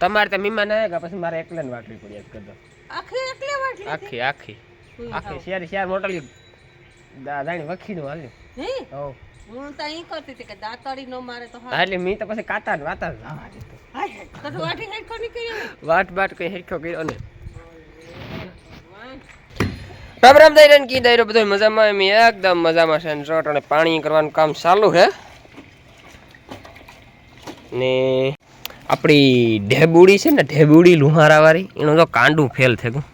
તમારે તો મીમાન આવ્યા પછી મારે એકલે વાટવી પડી કરતો આખી એકલે વાટલી આખી આખી. આખી શેર શેર મોટલી. દાદાની વખી નું હાલ્યું હે? હો હું તો અહીં કરતી હતી કે દાંતડી નો મારે તો હા, એટલે મેં તો પછી કાતા ને વાતા જ લાવવા દીધું હાય હાય. તો વાટી હેઠો નીકળી વાટ બાટ કઈ હેઠો કર્યો ને. રામ રામ દઈ કી દઈ બધો મજામાં? એમ એકદમ મજામાં છે અને પાણી કરવાનું કામ ચાલુ છે. ને આપણી ઢેબુડી છે ને, ઢેબુડી લુહારાવાળી, એનું તો કાંડું ફેલ થયું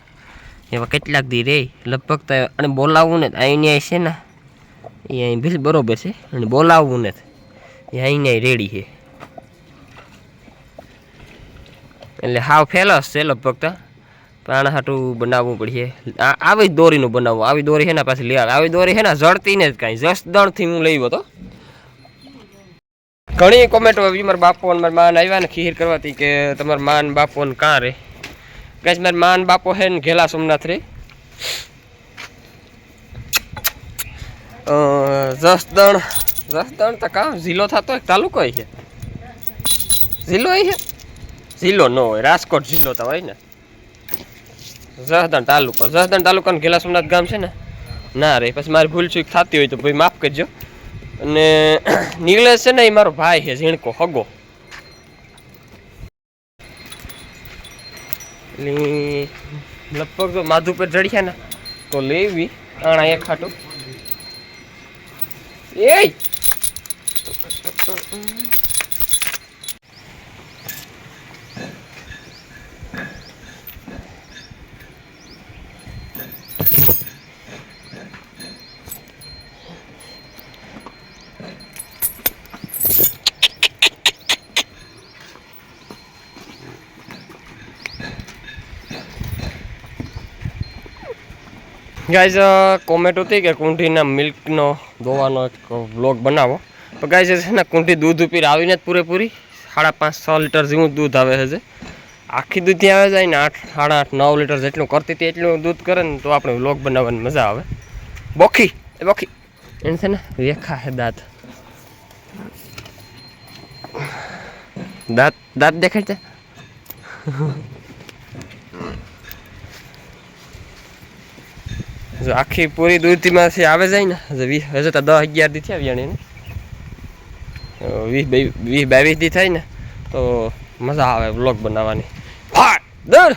એવા કેટલાક દી રે લગભગ તો અને બોલાવવું ને અહીંયા છે ને, એ અહીં બિલ બરોબર છે, અને બોલાવવું ને, એ અહીંયા રેડી છે. એટલે હાવ ફેલસ છે લગભગ તો. પ્રાણ હાટું બનાવવું પડશે. આવી દોરીનું બનાવવું આવી દોરી છે ને, પાછી લે, આવી દોરી છે ને, જડતી ને જ કાંઈ, જસદણથી હું લઈ હતો ઘણી કોમેન્ટો આવી મારા બાપો અને મારા માન આવ્યા ને ખીર કરવાથી કે તમારા માન બાપો ને કાં રે? કઈ મારા માન બાપો છે ને ઘેલા સોમનાથ રે જસદણ જસદણ તો કાં? જિલ્લો થતો એક તાલુકો છે? જિલ્લો છે? જિલ્લો ન હોય, રાજકોટ જિલ્લો તો હોય ને. જસદણ તાલુકો, જસદણ તાલુકાનું ઘેલા સોમનાથ ગામ છે ને? ના રે, પછી મારી ભૂલ ચૂક થતી હોય તો ભાઈ માફ કરજો. અને નિલેશ છે ને એ મારો ભાઈ છે, ઝીણકો, હગો. લગભગ માધુ પર ચડ્યા ને, તો લેવી, આણા એક ખાટું એ ગાઈઝ કોમેન્ટ હતી કે કુંઠીના મિલ્કનો દોવાનો એક વ્લોગ બનાવો. તો ગાઈઝ છે ને કુંઠી દૂધ ઉપર આવીને જ પૂરેપૂરી સાડા પાંચ છ લીટર જેવું દૂધ આવે છે આખી દૂધ ત્યાં આવે જાય ને આઠ, સાડા આઠ, નવ લીટર જેટલું કરતી હતી એટલું દૂધ કરે ને તો આપણે વ્લોગ બનાવવાની મજા આવે. બોખી, એ બોખી. એને છે ને, રેખા છે દાંત. દાંત દાંત દેખાય છે? જો આખી પૂરી દૂરથીમાંથી આવે જાય ને વીસ હજુ તો દસ અગિયાર દી થયા વ્યાણી ને. વીસ વીસ બાવીસ દી થાય ને, તો મજા આવે બ્લોગ બનાવવાની. ફાટ! દર!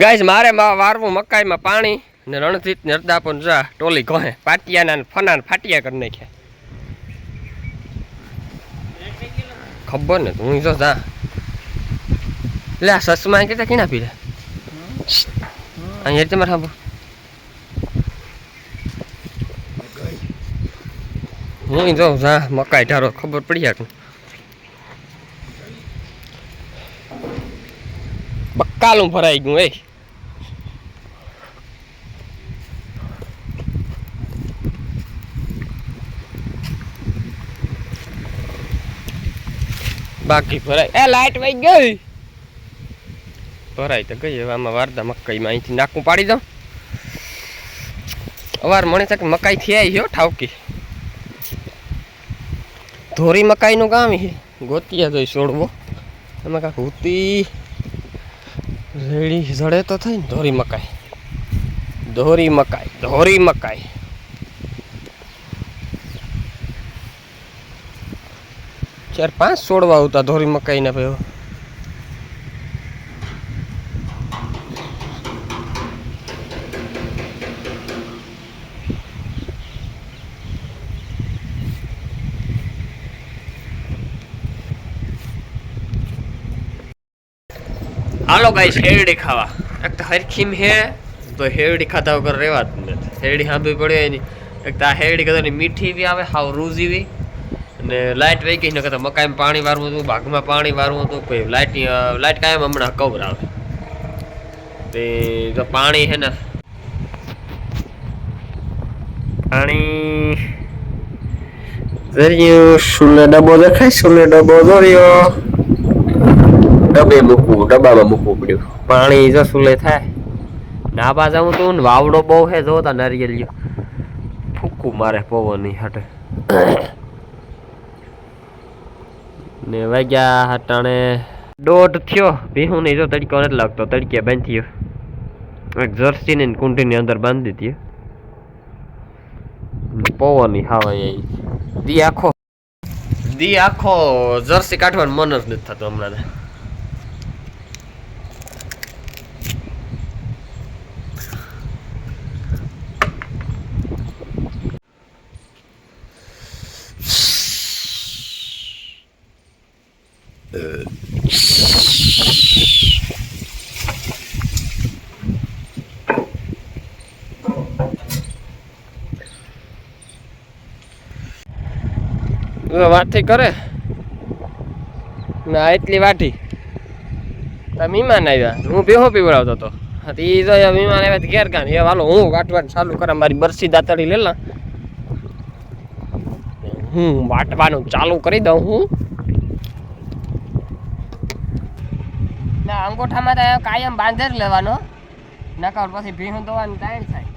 ગાઈસ, મારે વારવું મકાઈમાં પાણી ને રણજીત ને પણ જા, ટોલી કોહે પાટિયાના ને ફના ફાટિયા કરી નાખ્યા. ખબર ને હું જો જા. લે, આ સસમાં કીધા કેના પીરે અહીંયા તમારે ખબર હું જો જા, મકાઈ ઢારો, ખબર પડી જાય બક્કાલું ભરાઈ ગયું, એ. બાકી ભરાય. એ લાઈટ વહી ગઈ. ભરાય તો ગઈ હવે આમાં વારદા મકાઈમાં અહીંથી નાકું પાડી દઉં. અવાર મને છે કે મકાઈ થી આવી છે હો ઠાવકી. ધોરી મકાઈનું કામ છે ગોતિયા જોઈ છોડવો એમાં કાંક હુતી રેડી જડે તો થઈ ને ધોરી મકાઈ. ધોરી મકાઈ ધોરી મકાઈ. ચાર પાંચ છોડવા આવતા ધોરી મકાઈ ના ભાઈ હાલો ગાઈસ હેરડી ખાવા. એક તો હરખીમ હે, તો હેરડી ખાતા વગર રહેવાતું નથી. હેરડી સાંભળી પડે એની. એક તો આ હેરડી કદાચ મીઠી બી આવે, હાવ રૂઝી જેવી અને લાઇટ વહી ગઈ નકર મકાઈમાં પાણી વારવું હતું ભાગમાં પાણી વારવું હતું કોઈ લાઇટ લાઇટ કાયમ હમણાં કવર આવે. તે જો પાણી છે ને પાણી દરિયો સુલે ડબ્બો દેખાય સુલે ડબ્બો દોર્યો ડબ્બે મૂકવું ડબ્બામાં મૂકવું પડ્યું. પાણી જો સુલે થાય. નાબા જાઉં તું ને વાવડો બહુ છે જોતા નારિયેલિયો ફૂકું મારે પવન હાટે. ને વાગ્યા હટાણે દોઢ થયો. ભીહું નહીં જો તડકો નથી લાગતો, તડકે બંધ થયો. એક જર્સીને ને કુંટીની અંદર બાંધી દીધી. પવન હાવા દી આખો. દી આખો જર્સી કાઢવાનું મન જ નથી થતું હમણાં વાતથી કરે. ના, એટલી વાટી. તમે વિમાન આવ્યા. હું બેહો પીવડાવતો હતો. એ તો એ આવ્યા ઘેર ગાન એ વાલો હું વાટવાનું ચાલુ કરે મારી બરસી દાતળી લેલા હું વાટવાનું ચાલુ કરી દઉં હું. ના, અંગોઠામાં તો કાયમ બાંધે જ લેવાનો. નકર પછી ભીણું દોવાનું ટાઈમ થાય.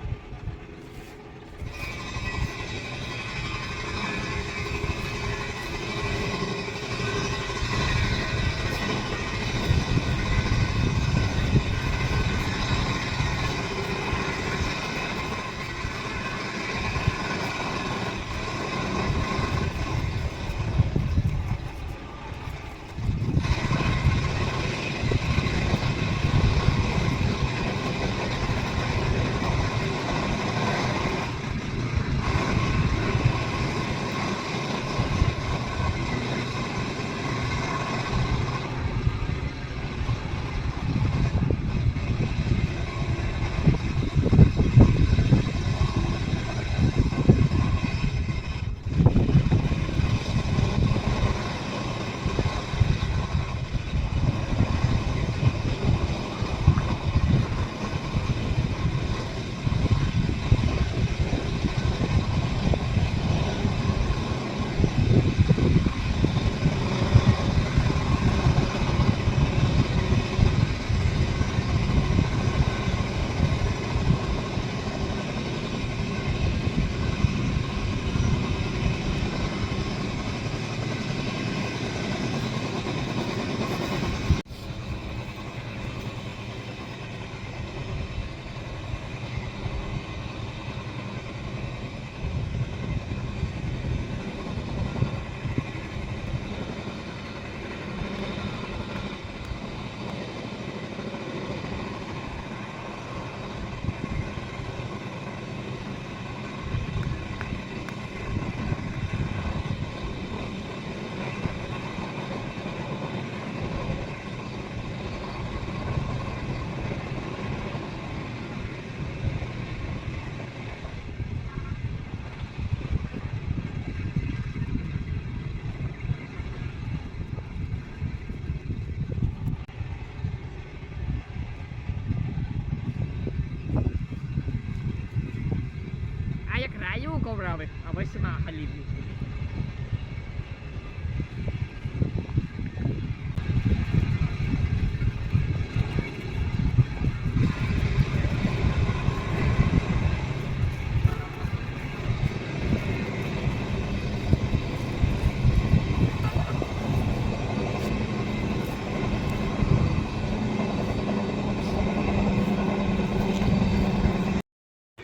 આ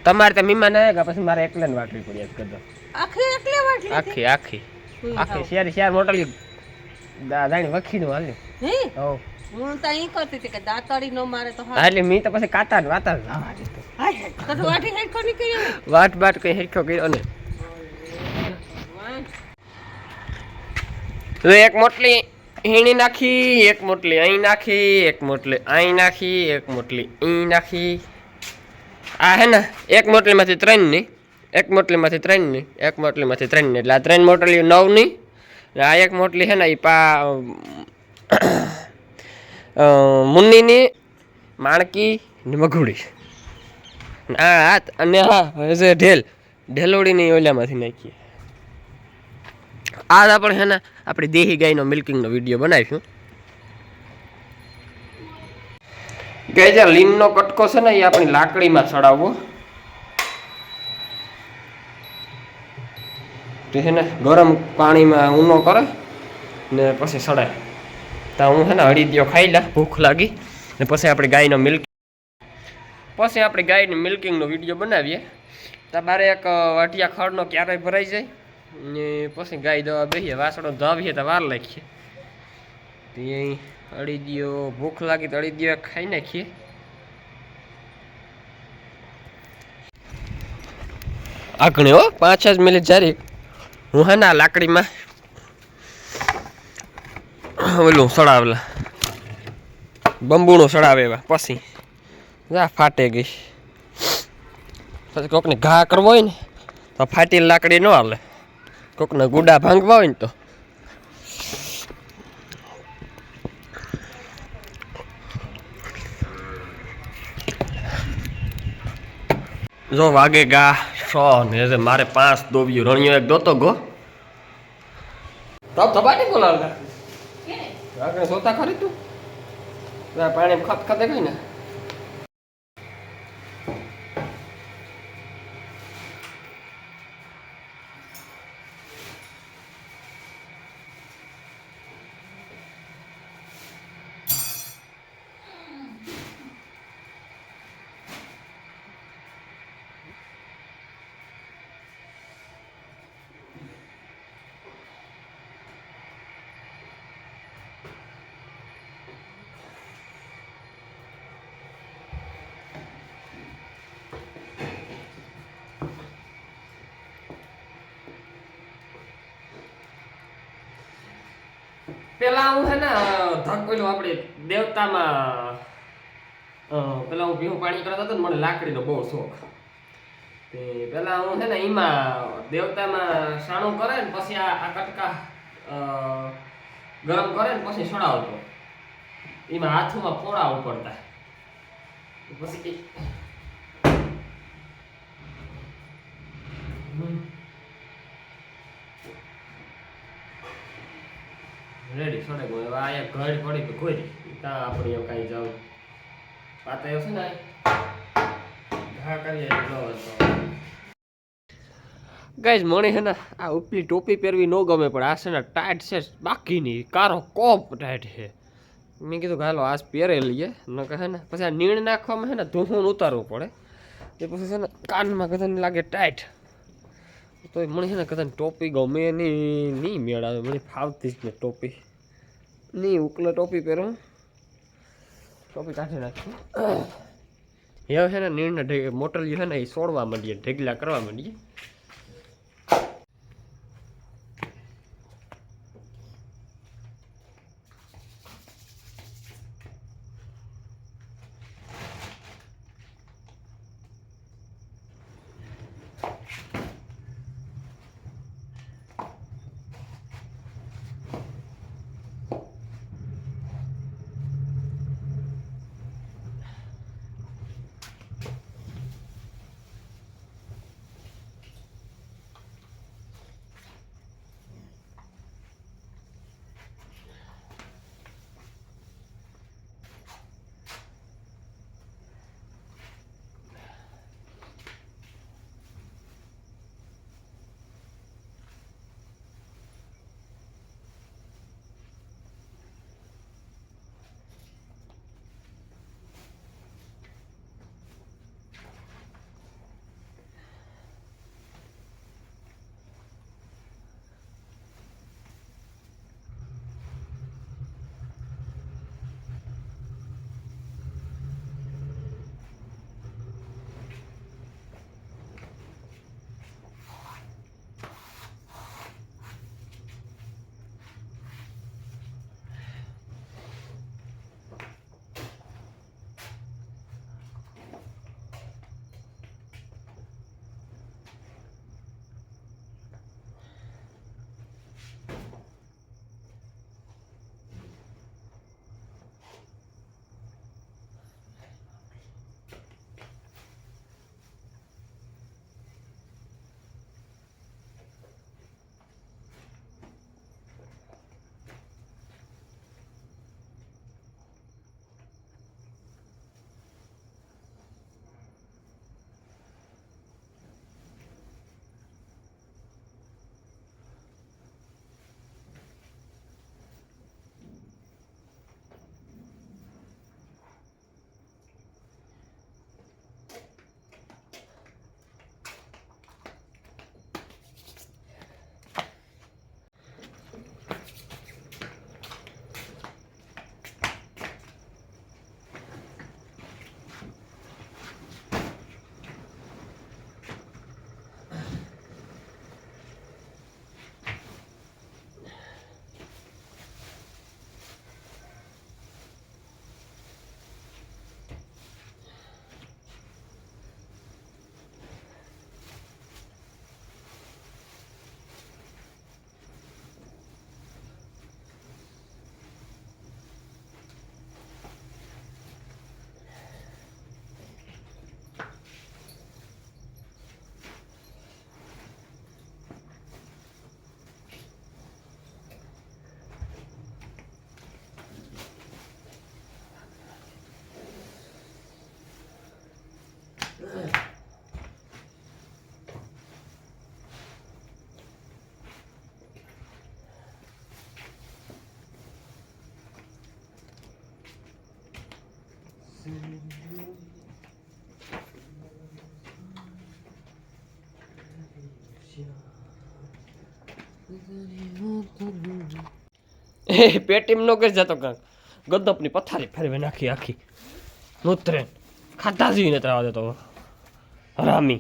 તમારે તો મીમાન આવ્યા પછી મારે એકલે વાટવી પડી આજ કદો આખી એકલે વાટલી આખી આખી આખી. શેર શેર મોટલી દાણી વખીનું હાલ્યું. હે? હો હું તો અહીં કરતી હતી કે દાંતડી નો મારે તો હા. હા એટલે મેં તો પછી કાતા ને વાતા જ દીધું. હાય હાય. તો તો વાટી હેડકો નીકળ્યો વાટ બાટ કઈ હેરખો કર્યો ને. તો એક મોટલી હીણી નાખી એક મોટલી અહીં નાખી એક મોટલી અહીં નાખી એક મોટલી અહીં નાખી. આ હે ને, એક મોટલીમાંથી ત્રણની એક મોટલીમાંથી ત્રણની એક મોટલીમાંથી ત્રણની એટલે આ ત્રણ મોટલી નવની ને આ એક મોટલી છે ને એ પા મુન્નીની માણકી ને મઘુડી આ હાથ અને હા જે ઢેલ. ઢેલોડીની ઓલામાંથી નાખીએ. આ આપણે છે ને, આપણી દેહી ગાયનો મિલ્કિંગનો વીડિયો બનાવીશું. ગાય જે લીમનો કટકો છે ને એ આપણી લાકડીમાં ચડાવવો. તો છે ને ગરમ પાણીમાં ઊનો કરે ને પછી સડાય તો હું છે ને હળીદીઓ ખાઈ લે, ભૂખ લાગી. ને પછી આપણે ગાયનો મિલ્ક પછી આપણે ગાયની મિલ્કિંગનો વીડિયો બનાવીએ. તમારે એક વાટિયા ખડનો ક્યારેય ભરાઈ જાય. ને પછી ગાય દવા બેહીએ, વાસણો ધાવીએ તો વાર લાગીએ. તો અહીં અડીદીઓ ભૂખ લાગી તો અડીદીઓ ખાઈ નાખીએ. આગળ હો પાંચ જ મિનિટ જારી. હું હા ના લાકડીમાં ઓલું સડાવેલા બંબુનો સડાવે એવા, પછી જા ફાટે ગઈ. પછી કોકને ઘા કરવો હોય ને, તો ફાટેલી લાકડી ન હાલે. કોકને ગુડા ભાંગવા હોય ને તો. જો વાગે ગા સો ને જે મારે પાંચ દોવ્યું. રણિયો એક દોતો ગો. તબ થબાટી બોલાવતા? આગળ સોતા ખરી તું? આ પાણી ખત ખતે ગઈ ને. પેલા હું હે ને ધક આપણે દેવતામાં પેલા હું ભીહું પાણી કરતો હતો ને, મને લાકડીનો બહુ શોખ. તે પેલા હું છે ને એમાં દેવતામાં સાણું કરે ને, પછી આ આ કટકા ગરમ કરે ને, પછી સડાવતો. એમાં હાથમાં ફોડા ઉપડતા. પછી રેડી છોડે ગયો હવે આ એક પડી કે કોઈ ત્યાં આપણે એમ કાંઈ જાવ પાતા એવું છે ને ઘા કરીએ ગાઈઝ મને છે ને આ ઉપલી ટોપી પહેરવી ન ગમે, પણ આ છે ને ટાઈટ છે બાકીની, કારો કોપ ટાઈટ છે. મેં કીધું હાલો, આજ પહેરે લઈએ. ન કહે ને, પછી આ નીણ નાખવામાં છે ને ધૂમું ઉતારવું પડે. એ પછી છે ને કાનમાં કદાચ લાગે ટાઈટ તો મને છે ને કદાચ ટોપી ગમે નહીં નહીં મેળ આવે મને ફાવતી જ ને ટોપી. નહીં ઉકલા ટોપી પહેરું. ટોપી કાઢી નાખી. હવે છે ને નીણને મોટર છે ને એ સોડવા માંડીએ, ઢેગલા કરવા માંડીએ. પેટીમ નો કરી જતો કાંક. ગદપની પથારી ફેરવે નાખી આખી. નોતરે ખાતા જીવી ને ત્રાવા દેતો. હરામી.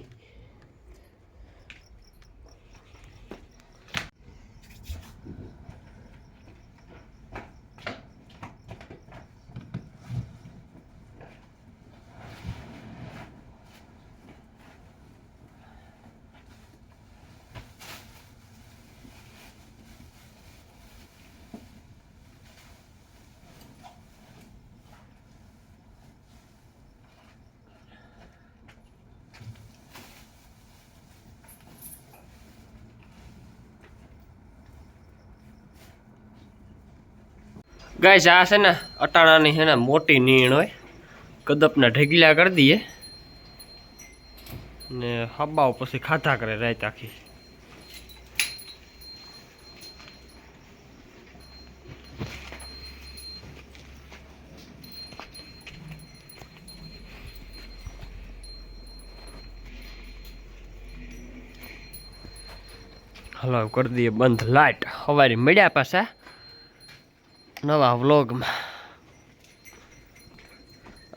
ગાય આ છે ને અટાણાની છે ને મોટી નીણ હોય. કદપના ઢગલા કરી દઈએ. ને હબાઓ પછી ખાધા કરે રાત આખી. હલો, કરી દઈએ બંધ લાઈટ. સવારે મળ્યા પાછા. નવા વ્લોગમાં.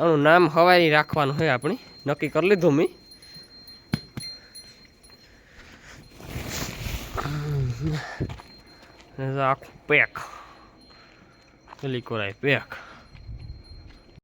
આનું નામ હવાઈ રાખવાનું હોય આપણી. નક્કી કરી લીધું મેં. આખું પેક પેલી કોરાય પેક